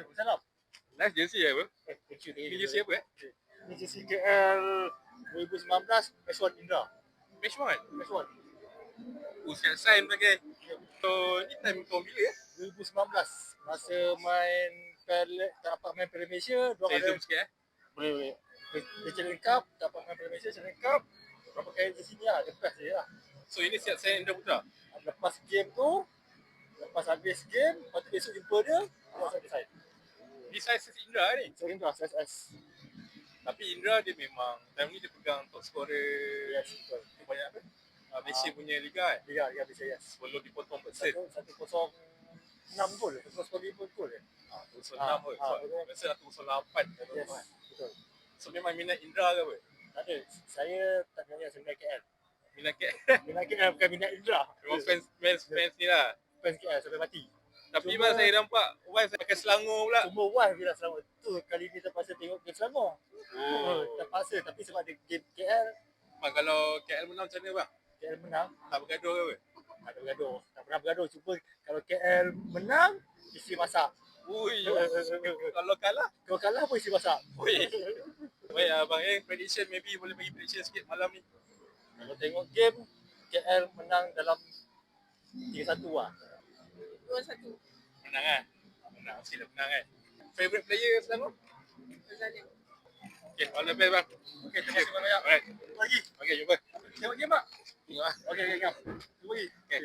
Waalaikumsalam. Nice jersey? Eh, thank Ini you. jersey apa eh? Ini jersey KL 2019 S1 Indra. Match one. S1. Oh, siap sign pakai. So, ni time kau bila eh? 2019 masa main Piala dapat main Piala Malaysia, Saya zoom sikit eh. boleh boleh. Dia Challenge Cup, dapat main Piala Malaysia Challenge Cup. Berapa kali di sini lah, lepas je lah. So, ini siap sign Indra Putra. Lepas game tu, lepas habis game, lepas tu besok jumpa dia, dia akan decide. Ni size Indra ni. So Indra, SS. Tapi Indra dia memang time ni dia pegang top scorer Yes, betul. dia banyak apa? Uh, Malaysia punya liga kan. Liga, Liga Malaysia, yes. Sebelum dipotong persen. Satu, satu kosong enam gol, satu kosong lima gol ya. Ah, 206 Ah, ah, So, betul. rasa 208 kalau Yes, kan. betul. So memang minat Indra ke apa? Tak ada, saya tak tanya sebenarnya KL. Minat KL. Minat KL bukan minat Indra. Memang fans fans fans ni lah. Fans KL sampai mati. Tapi Cuma- saya nampak wife pakai Selangor pula. Cuma wife bila Selangor tu kali ni terpaksa tengok game Selangor. Oh. Oh. Terpaksa tapi sebab ada game KL, Bang kalau KL menang macam mana bang? KL menang, Tak bergaduh ke apa? tak bergaduh. Tak pernah bergaduh. Cuma kalau KL menang, isteri masak. Ui. kalau kalah? Kalau kalah pun isteri masak. Ui. Baik abang eh prediction maybe boleh bagi prediction sikit malam ni. Kalau tengok game, KL menang dalam 3-1 lah. Dua satu. Menang kan? Menang sila menang kan. Favorite player Selangor? Zalim. Okay, all the best bang. Okay, terima kasih banyak. Alright. Jumpa lagi. Okay, jumpa. Tengok game tak? Tengok lah. Okay, okay, okay. Jumpa lagi. Okay.